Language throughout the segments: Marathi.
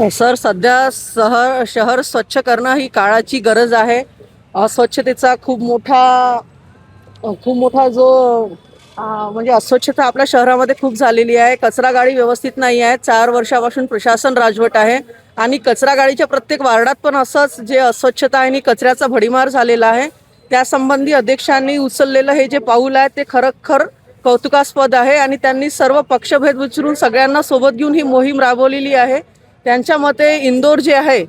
सर सध्या शहर शहर स्वच्छ करणं ही काळाची गरज आहे. अस्वच्छतेचा खूप मोठा खूप मोठा जो म्हणजे अस्वच्छता आपल्या शहरामध्ये खूप झालेली आहे. कचरा गाडी व्यवस्थित नाही आहे. चार वर्षापासून प्रशासन राजवट आहे आणि कचरा गाडीच्या प्रत्येक वार्डात पण असंच जे अस्वच्छता आहे आणि कचऱ्याचा भडीमार झालेला आहे त्यासंबंधी अध्यक्षांनी उचललेलं हे जे पाऊल आहे ते खरोखर कौतुकास्पद आहे आणि त्यांनी सर्व पक्षभेद विचारून सगळ्यांना सोबत घेऊन ही मोहीम राबवलेली आहे. त्यांच्या मते इंदोर जे आहे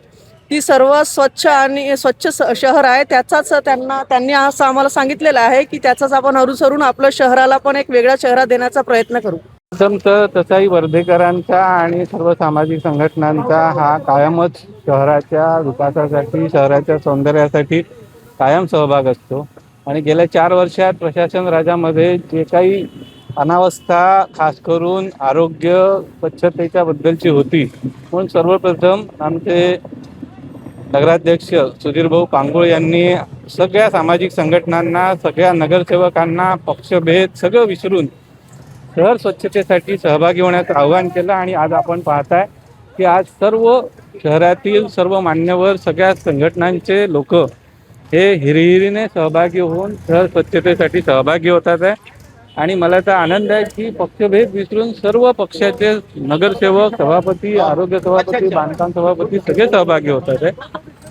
ती सर्व स्वच्छ आणि स्वच्छ स- शहर आहे. त्याचाच त्यांना त्यांनी असं आम्हाला सांगितलेलं आहे की त्याचाच आपण अनुसरून आपलं शहराला पण एक वेगळा चेहरा देण्याचा प्रयत्न करू. प्रथम तर तसाही वर्धेकरांचा आणि सर्व सामाजिक संघटनांचा हा कायमच शहराच्या विकासासाठी शहराच्या सौंदर्यासाठी कायम सहभाग असतो. आणि गेल्या चार वर्षात प्रशासन राजामध्ये जे काही अनावस्था खास करून आरोग्य स्वच्छतेच्या बद्दलची होती. म्हणून सर्वप्रथम आमचे नगराध्यक्ष सुधीरभाऊ पांगोळ यांनी सगळ्या सामाजिक संघटनांना सगळ्या नगरसेवकांना पक्षभेद सगळं विसरून शहर स्वच्छतेसाठी सहभागी होण्याचं आवाहन केलं आणि आज आपण पाहताय की आज सर्व शहरातील सर्व मान्यवर सगळ्या संघटनांचे लोक हे हिरिहिरीने सहभागी होऊन शहर स्वच्छतेसाठी सहभागी होतात आहे. आणि मला तर आनंद आहे की पक्षभेद विसरून सर्व पक्षाचे नगरसेवक सभापती आरोग्य सभापती बांधकाम सभापती सगळे सहभागी होतात आहे.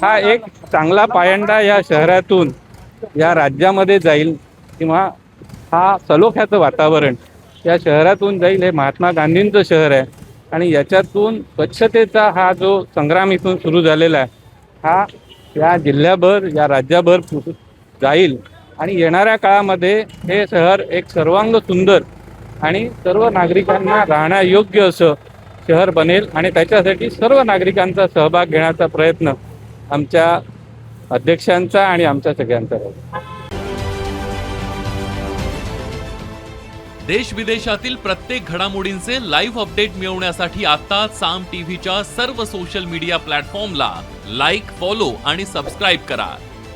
हा एक चांगला पायंडा या शहरातून या राज्यामध्ये जाईल किंवा हा सलोख्याचं वातावरण या शहरातून जाईल हे महात्मा गांधींचं शहर आहे. आणि याच्यातून स्वच्छतेचा हा जो संग्राम इथून सुरू झालेला आहे हा या जिल्ह्याभर या राज्याभर जाईल. आणि येणाऱ्या काळामध्ये हे शहर एक सर्वांग सुंदर आणि सर्व नागरिकांना राहण्यायोग्य असं शहर बनेल आणि त्याच्यासाठी सर्व नागरिकांचा सहभाग घेण्याचा प्रयत्न आमच्या अध्यक्षांचा आणि आमच्या सगळ्यांचा राहील. देश विदेशातील प्रत्येक घडामोडींचे लाईव्ह अपडेट मिळवण्यासाठी आता साम टीव्हीच्या सर्व सोशल मीडिया प्लॅटफॉर्मला लाईक फॉलो आणि सबस्क्राईब करा.